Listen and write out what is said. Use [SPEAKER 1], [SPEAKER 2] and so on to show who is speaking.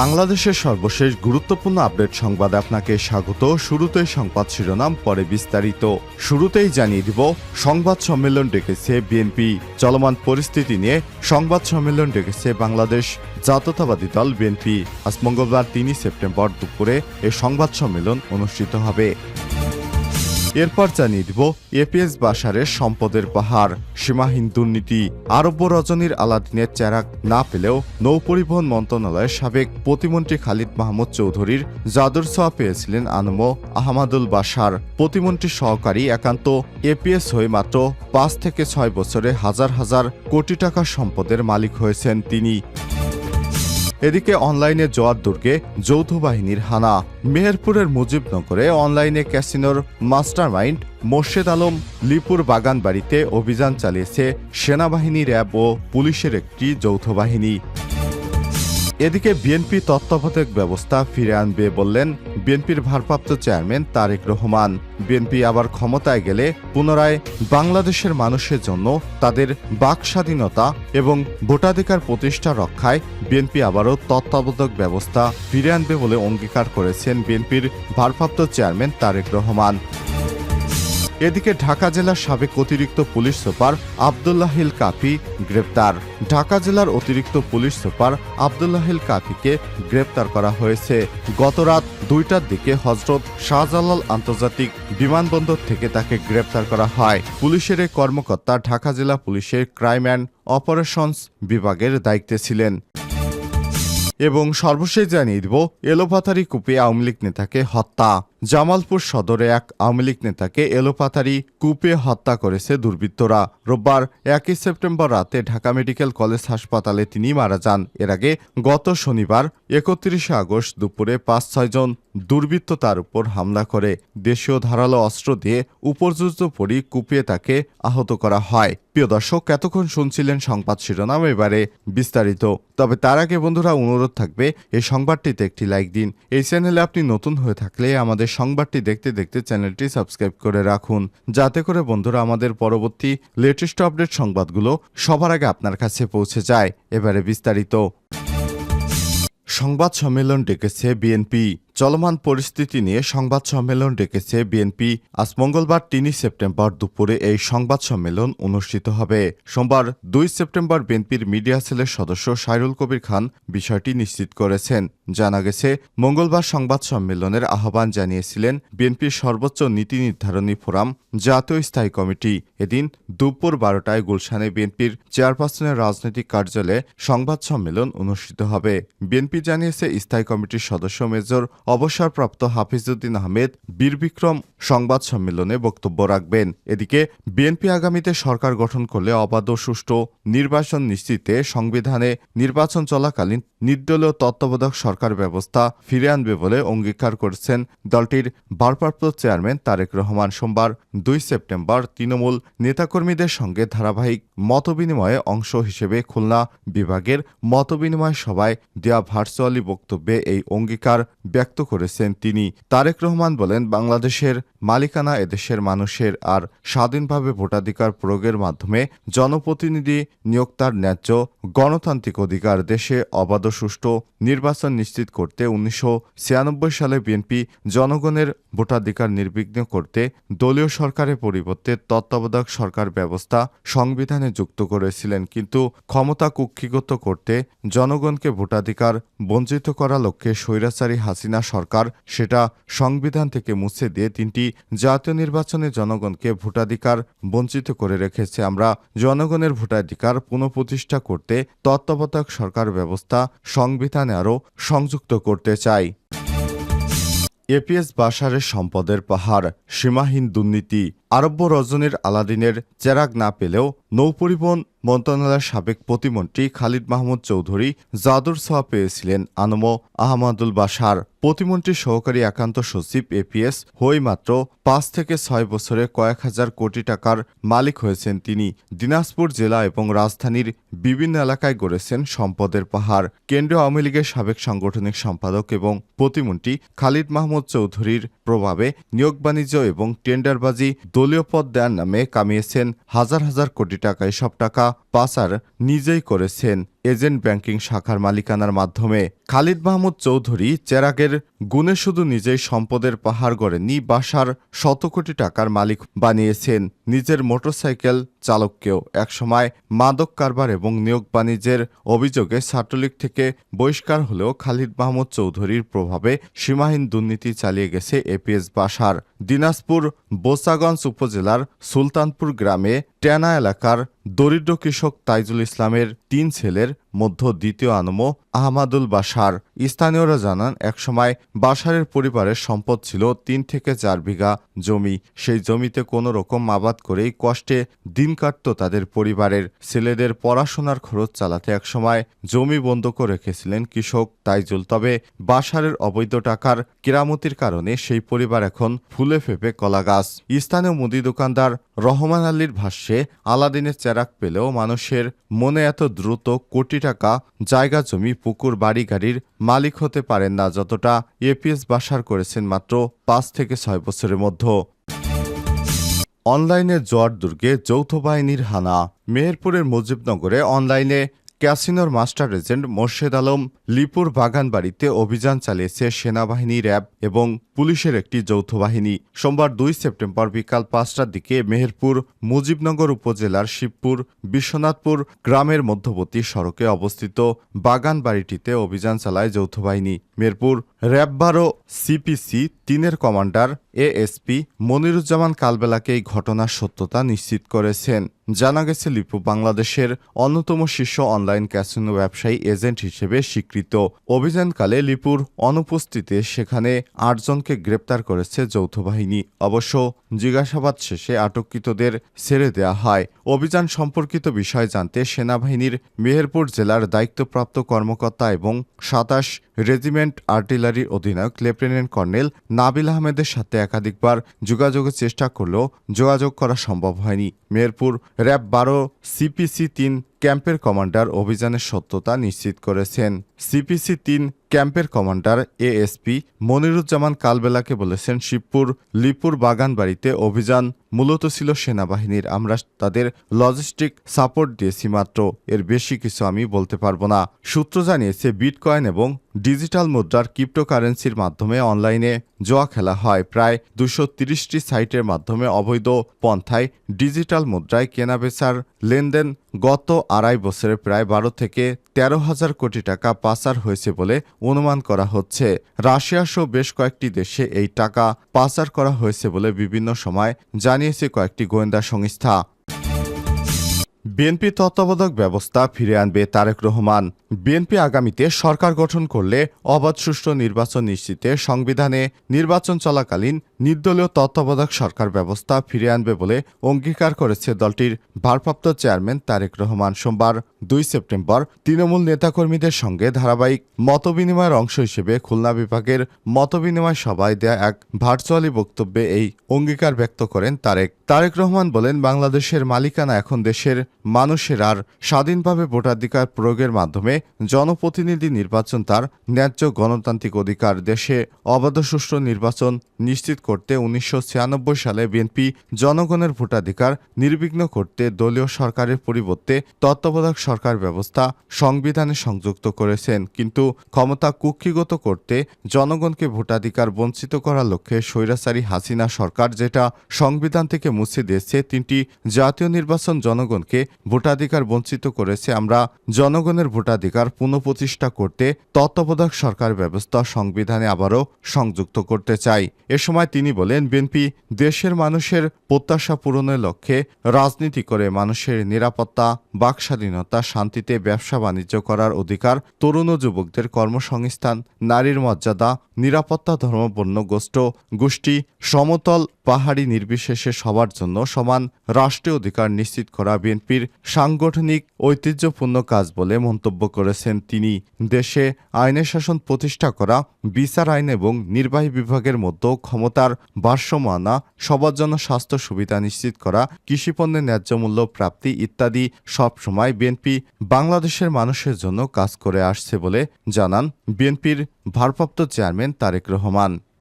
[SPEAKER 1] বাংলাদেশের সর্বশেষ গুরুত্বপূর্ণ আপডেট সংবাদ আপনাকে স্বাগত। শুরুতে সংবাদ শিরোনাম, পরে বিস্তারিত। শুরুতেই জানিয়ে দিব, সংবাদ সম্মেলন ডেকেছে বিএনপি। চলমান পরিস্থিতি নিয়ে সংবাদ সম্মেলন ডেকেছে বাংলাদেশ জাতীয়তাবাদী দল বিএনপি। আজ মঙ্গলবার তিনই সেপ্টেম্বর দুপুরে এ সংবাদ সম্মেলন অনুষ্ঠিত হবে। এরপর জানিয়ে দিব, এপিএস বাসারের সম্পদের পাহাড়, সীমাহীন দুর্নীতি, আরব্য রজনীর আলাদিনের চেরাক না পেলেও নৌপরিবহন মন্ত্রণালয়ের সাবেক প্রতিমন্ত্রী খালিদ মাহমুদ চৌধুরীর জাদুর ছোঁয়া পেয়েছিলেন আনমো আহমাদুল বাসার প্রতিমন্ত্রী সহকারী একান্ত এপিএস হয়ে মাত্র পাঁচ থেকে ছয় বছরে হাজার হাজার কোটি টাকা সম্পদের মালিক হয়েছেন তিনি। এদিকে অনলাইনে জোয়ার দুর্গে যৌথ বাহিনীর হানা। মেহেরপুরের মুজিবনগরে অনলাইনে ক্যাসিনোর মাস্টার মাইন্ড মোর্শেদ আলম লিপুর বাগান বাড়িতে অভিযান চালিয়েছে সেনাবাহিনী র্যাব ও পুলিশের একটি যৌথ বাহিনী। এদিকে বিএনপি তত্ত্বাবধায়ক ব্যবস্থা ফিরে আনবে বললেন বিএনপির ভারপ্রাপ্ত চেয়ারম্যান তারেক রহমান। বিএনপি আবার ক্ষমতায় গেলে পুনরায় বাংলাদেশের মানুষের জন্য তাদের বাক স্বাধীনতা এবং ভোটাধিকার প্রতিষ্ঠা রক্ষায় বিএনপি আবারও তত্ত্বাবধায়ক ব্যবস্থা ফিরে আনবে বলে অঙ্গীকার করেছেন বিএনপির ভারপ্রাপ্ত চেয়ারম্যান তারেক রহমান। এদিকে ঢাকা জেলার সাবেক অতিরিক্ত পুলিশ সুপার আবদুল্লাহিল কাফি গ্রেপ্তার। ঢাকা জেলার অতিরিক্ত পুলিশ সুপার আবদুল্লাহিল কাফিকে গ্রেপ্তার করা হয়েছে। গতরাত দুইটার দিকে হজরত শাহজালাল আন্তর্জাতিক বিমানবন্দর থেকে তাকে গ্রেপ্তার করা হয়। পুলিশের এই কর্মকর্তা ঢাকা জেলা পুলিশের ক্রাইম অ্যান্ড অপারেশনস বিভাগের দায়িত্বে ছিলেন। এবং সর্বশেষ জানিয়ে দিব, এলোপাথারি কূপে আওয়ামী লীগ নেতাকে হত্যা। জামালপুর সদরে এক আওয়ামী লীগ নেতাকে এলোপাতারি কূপে হত্যা করেছে দুর্বৃত্তরা। রোববার একই সেপ্টেম্বর রাতে ঢাকা মেডিকেল কলেজ হাসপাতালে তিনি মারা যান। এর আগে গত শনিবার, একত্রিশে আগস্ট দুপুরে পাঁচ ছয়জন দুর্বৃত্ত তার উপর হামলা করে। দেশীয় ধারালো অস্ত্র দিয়ে উপর্যুত পরি কুপিয়ে তাকে আহত করা হয়। প্রিয় দর্শক, এতক্ষণ শুনছিলেন সংবাদ শিরোনাম এবারে বিস্তারিত। তবে তার আগে বন্ধুরা, অনুরোধ থাকবে, এই সংবাদটিতে একটি লাইক দিন। এই চ্যানেলে আপনি নতুন হয়ে থাকলে আমাদের সংবাদটি দেখতে দেখতে চ্যানেলটি সাবস্ক্রাইব করে রাখুন। যাতে করে বন্ধুরা আমাদের পরবর্তী লেটেস্ট আপডেট সংবাদগুলো সবার আগে আপনার কাছে পৌঁছে যায়। এবারে বিস্তারিত। সংবাদ সম্মেলন ডেকেছে বিএনপি চলমান পরিস্থিতি নিয়ে সংবাদ সম্মেলন ডেকেছে বিএনপি। আজ মঙ্গলবার তিনই সেপ্টেম্বর দুপুরে এই সংবাদ সম্মেলন অনুষ্ঠিত হবে। সোমবার দুই সেপ্টেম্বর বিএনপির মিডিয়া সেলের সদস্য সাইরুল কবির খান বিষয়টি নিশ্চিত করেছেন। জানা গেছে, মঙ্গলবার সংবাদ সম্মেলনের আহ্বান জানিয়েছিলেন বিএনপির সর্বোচ্চ নীতি নির্ধারণী ফোরাম, জাতীয় স্থায়ী কমিটি। এদিন দুপুর বারোটায় গুলশানে বিএনপির চেয়ারপারসনের রাজনৈতিক কার্যালয়ে সংবাদ সম্মেলন অনুষ্ঠিত হবে। বিএনপি জানিয়েছে, স্থায়ী কমিটির সদস্য মেজর অবসরপ্রাপ্ত হাফিজউদ্দিন আহমেদ বীরবিক্রম সংবাদ সম্মেলনে বক্তব্য রাখবেন। এদিকে বিএনপি আগামীতে সরকার গঠন করলে অবাধ সুষ্ঠু নির্বাচন নিশ্চিতে সংবিধানে নির্বাচন চলাকালীন নির্দলীয় তত্ত্বাবধায়ক সরকার ব্যবস্থা ফিরে আনবে বলে অঙ্গীকার করেছেন দলটির ভারপ্রাপ্ত চেয়ারম্যান তারেক রহমান। সোমবার দুই সেপ্টেম্বর তৃণমূল নেতাকর্মীদের সঙ্গে ধারাবাহিক মতবিনিময়ে অংশ হিসেবে খুলনা বিভাগের মতবিনিময় সভায় দেয়া ভার্চুয়ালি বক্তব্যে এই অঙ্গীকার ব্যক্ত করেছেন তিনি। তারেক রহমান বলেন, বাংলাদেশের মালিকানা এদেশের মানুষের আর স্বাধীনভাবে ভোটাধিকার প্রয়োগের মাধ্যমে জনপ্রতিনিধি নিয়োগ তার ন্যায্য গণতান্ত্রিক অধিকার দেশে অবাধ সুষ্ঠু নির্বাচন নিশ্চিত করতে উনিশশো ছিয়ানব্বই সালে বিএনপি জনগণের ভোটাধিকার নির্বিঘ্ন করতে দলীয় সরকারের পরিবর্তে তত্ত্বাবধায়ক সরকার ব্যবস্থা সংবিধানে যুক্ত করেছিলেন। কিন্তু ক্ষমতা কুক্ষিগত করতে জনগণকে ভোটাধিকার বঞ্চিত করা লক্ষ্যে স্বৈরাচারী হাসিনা সরকার সেটা সংবিধান থেকে মুছে দিয়ে তিনটি জাতীয় নির্বাচনে জনগণকে ভোটাধিকার বঞ্চিত করে রেখেছে। আমরা জনগণের ভোটাধিকার পুনঃপ্রতিষ্ঠা করতে তত্ত্বাবধায়ক সরকার ব্যবস্থা সংবিধানে আরও সংযুক্ত করতে চাই। এপিএস বাসারের সম্পদের পাহাড়, সীমাহীন দুর্নীতি, আরব্য রজনীর আলাদিনের চেরাগ না পেলেও নৌপরিবহন মন্ত্রণালয়ের সাবেক প্রতিমন্ত্রী খালিদ মাহমুদ চৌধুরী জাদুর ছোঁয়া পেয়েছিলেন আনম আহমদুল বাসার প্রতিমন্ত্রী সহকারী একান্ত সচিব এপিএস হই মাত্র পাঁচ থেকে ছয় বছরে কয়েক হাজার কোটি টাকার মালিক হয়েছেন তিনি। দিনাজপুর জেলা এবং রাজধানীর বিভিন্ন এলাকায় গড়েছেন সম্পদের পাহাড়। কেন্দ্রীয় আওয়ামী লীগের সাবেক সাংগঠনিক সম্পাদক এবং প্রতিমন্ত্রী খালিদ মাহমুদ চৌধুরীর প্রভাবে নিয়োগ বাণিজ্য এবং টেন্ডারবাজি দলীয় পদ দেওয়ার নামে কামিয়েছেন হাজার হাজার কোটি টাকা। এসব টাকা পাচার নিজেই করেছেন। এজেন্ট ব্যাংকিং শাখার মালিকানার মাধ্যমে খালিদ মাহমুদ চৌধুরী চেরাগের গুণে শুধু নিজেই সম্পদের পাহাড় গড়েননি বাসার শত কোটি টাকার মালিক বানিয়েছেন নিজের মোটরসাইকেল চালককেও। একসময় মাদক কারবার এবং নিয়োগ বাণিজ্যের অভিযোগে ছাত্রলীগ থেকে বহিষ্কার হলেও খালিদ মাহমুদ চৌধুরীর প্রভাবে সীমাহীন দুর্নীতি চালিয়ে গেছে এপিএস বাসার দিনাজপুর বোসাগঞ্জ উপজেলার সুলতানপুর গ্রামে টেনা এলাকার দরিদ্র কৃষক তাইজুল ইসলামের তিন ছেলের মধ্য দ্বিতীয় আনম আহমাদুল বাসার স্থানীয়রা জানান, একসময় বাসারের পরিবারের সম্পদ ছিল তিন থেকে চার বিঘা জমি। সেই জমিতে কোনো রকম আবাদ করেই কষ্টে দিন কাটত তাদের পরিবারের। ছেলেদের পড়াশোনার খরচ চালাতে একসময় জমি বন্ধক রেখেছিলেন কৃষক তাইজুল। তবে বাসারের অবৈধ টাকার কেরামতির কারণে সেই পরিবার এখন ফুলে ফেপে কলা গাছ। স্থানীয় মুদি দোকানদার রহমান আলীর ভাষ্যে, আলাদিনের চেরাক পেলেও মানুষের মনে এত দ্রুত কোটি টাকা জায়গা জমি, পুকুর বাড়ি গাড়ির মালিক হতে পারেন না, যতটা এপিএস বাসার করেছেন মাত্র পাঁচ থেকে ছয় বছরের মধ্যে। অনলাইনে জোয়ার দুর্গে যৌথ বাহিনীর হানা। মেহেরপুরের মুজিবনগরে অনলাইনে ক্যাসিনোর মাস্টার এজেন্ট মোর্শেদ আলম লিপুর বাগানবাড়িতে অভিযান চালিয়েছে সেনাবাহিনী র্যাব এবং পুলিশের একটি যৌথ বাহিনী সোমবার দুই সেপ্টেম্বর বিকাল পাঁচটার দিকে মেহেরপুর, মুজিবনগর উপজেলার শিবপুর, বিশ্বনাথপুর গ্রামের মধ্যবর্তী সড়কে অবস্থিত বাগানবাড়িটিতে অভিযান চালায় যৌথ বাহিনী। মেহেরপুর র্যাব বারো সিপিসি তিনের কমান্ডার এএসপি মনিরুজ্জামান কালবেলাকে এই ঘটনার সত্যতা নিশ্চিত করেছেন। জানা গেছে, লিপু বাংলাদেশের অন্যতম শীর্ষ অনলাইন ক্যাসিনো ব্যবসায়ী এজেন্ট হিসেবে স্বীকৃত। অভিযানকালে লিপুর অনুপস্থিতিতে সেখানে আটজনকে গ্রেপ্তার করেছে যৌথ বাহিনী। অবশ্য জিজ্ঞাসাবাদ শেষে আটককৃতদের ছেড়ে দেওয়া হয়। অভিযান সম্পর্কিত বিষয় জানতে সেনাবাহিনীর মেহেরপুর জেলার দায়িত্বপ্রাপ্ত কর্মকর্তা এবং সাতাশ রেজিমেন্ট আর্টিলারির অধিনায়ক লেফটেন্যান্ট কর্নেল নাবিল আহমেদের সাথে একাধিকবার যোগাযোগের চেষ্টা করলেও যোগাযোগ করা সম্ভব হয়নি। মেহেরপুর র্যাব বারো, সিপিসি তিন ক্যাম্পের কমান্ডার অভিযানের সত্যতা নিশ্চিত করেছেন। সিপিসি তিন ক্যাম্পের কমান্ডার এএসপি মনিরুজ্জামান কালবেলাকে বলেছেন, শিবপুর লিপুর বাগান বাড়িতে অভিযান মূলত ছিল সেনাবাহিনীর। আমরা তাদের লজিস্টিক সাপোর্ট দিয়েছি মাত্র। এর বেশি কিছু আমি বলতে পারব না। সূত্র জানিয়েছে বিটকয়েন এবং ডিজিটাল মুদ্রার ক্রিপ্টোকারেন্সির মাধ্যমে অনলাইনে জোয়া খেলা হয়। প্রায় দুশো তিরিশটি সাইটের মাধ্যমে অবৈধ পন্থায় ডিজিটাল মুদ্রায় কেনাবেচার লেনদেন গত আড়াই বছরে প্রায় বারো থেকে তেরো হাজার কোটি টাকা পাচার হয়েছে বলে অনুমান করা হচ্ছে। রাশিয়া সহ বেশ কয়েকটি দেশে এই টাকা পাচার করা হয়েছে বলে বিভিন্ন সময় জানিয়েছে কয়েকটি গোয়েন্দা সংস্থা। বিএনপি তত্ত্বাবধায়ক ব্যবস্থা ফিরে আনবে তারেক রহমান। বিএনপি আগামীতে সরকার গঠন করলে অবাধ সুষ্ঠু নির্বাচন নিশ্চিতে সংবিধানে নির্বাচন চলাকালীন নির্দলীয় তত্ত্বাবধায়ক সরকার ব্যবস্থা ফিরে আনবে বলে অঙ্গীকার করেছে দলটির ভারপ্রাপ্ত চেয়ারম্যান তারেক রহমান সোমবার, দুই সেপ্টেম্বর। তৃণমূল নেতাকর্মীদের সঙ্গে ধারাবাহিক মতবিনিময়ের অংশ হিসেবে খুলনা বিভাগের মতবিনিময় সভায় দেয়া এক ভার্চুয়ালি বক্তব্যে এই অঙ্গীকার ব্যক্ত করেন তারেক। তারেক রহমান বলেন, বাংলাদেশের মালিকানা এখন দেশের মানুষের আর স্বাধীনভাবে ভোটাধিকার প্রয়োগের মাধ্যমে জনপ্রতিনিধি নির্বাচন তার ন্যায্য গণতান্ত্রিক অধিকার। দেশে অবাধ সুষ্ঠু নির্বাচন নিশ্চিত করতে উনিশশো ছিয়ানব্বই সালে বিএনপি জনগণের ভোটাধিকার নির্বিঘ্ন করতে দলীয় সরকারের পরিবর্তে তত্ত্বাবধায়ক সরকার ব্যবস্থা সংবিধানে সংযুক্ত করেছেন। কিন্তু ক্ষমতা কুক্ষিগত করতে জনগণকে ভোটাধিকার বঞ্চিত করার লক্ষ্যে স্বৈরাচারী হাসিনা সরকার যেটা সংবিধান থেকে মুছে দিয়েছে তিনটি জাতীয় নির্বাচন জনগণকে ভোটাধিকার বঞ্চিত করেছে। আমরা জনগণের ভোটাধিকার পুনঃপ্রতিষ্ঠা করতে তত্ত্বাবধায়ক সরকার ব্যবস্থা সংবিধানে আবারও সংযুক্ত করতে চাই। এ সময় তিনি বলেন, বিএনপি দেশের মানুষের প্রত্যাশা পূরণের লক্ষ্যে রাজনীতি করে মানুষের নিরাপত্তা, বাকস্বাধীনতা, শান্তিতে ব্যবসা বাণিজ্য করার অধিকার, তরুণ যুবকদের কর্মসংস্থান, নারীর মর্যাদা, নিরাপত্তা ধর্মবর্ণ গোষ্ঠ, গোষ্ঠী সমতল পাহাড়ি নির্বিশেষে সবার জন্য সমান রাষ্ট্রীয় অধিকার নিশ্চিত করা বিএনপির সাংগঠনিক ঐতিহ্যপূর্ণ কাজ বলে মন্তব্য করেছেন তিনি। দেশে আইনের শাসন প্রতিষ্ঠা করা, বিচার আইন এবং নির্বাহী বিভাগের মধ্যে ক্ষমতার ভারসাম্য আনা, সবার জন্য স্বাস্থ্য সুবিধা নিশ্চিত করা, কৃষিপণ্যের ন্যায্য মূল্য প্রাপ্তি ইত্যাদি সবসময় বিএনপি বাংলাদেশের মানুষের জন্য কাজ করে আসছে বলে জানান বিএনপির ভারপ্রাপ্ত চেয়ারম্যান তারেক রহমান।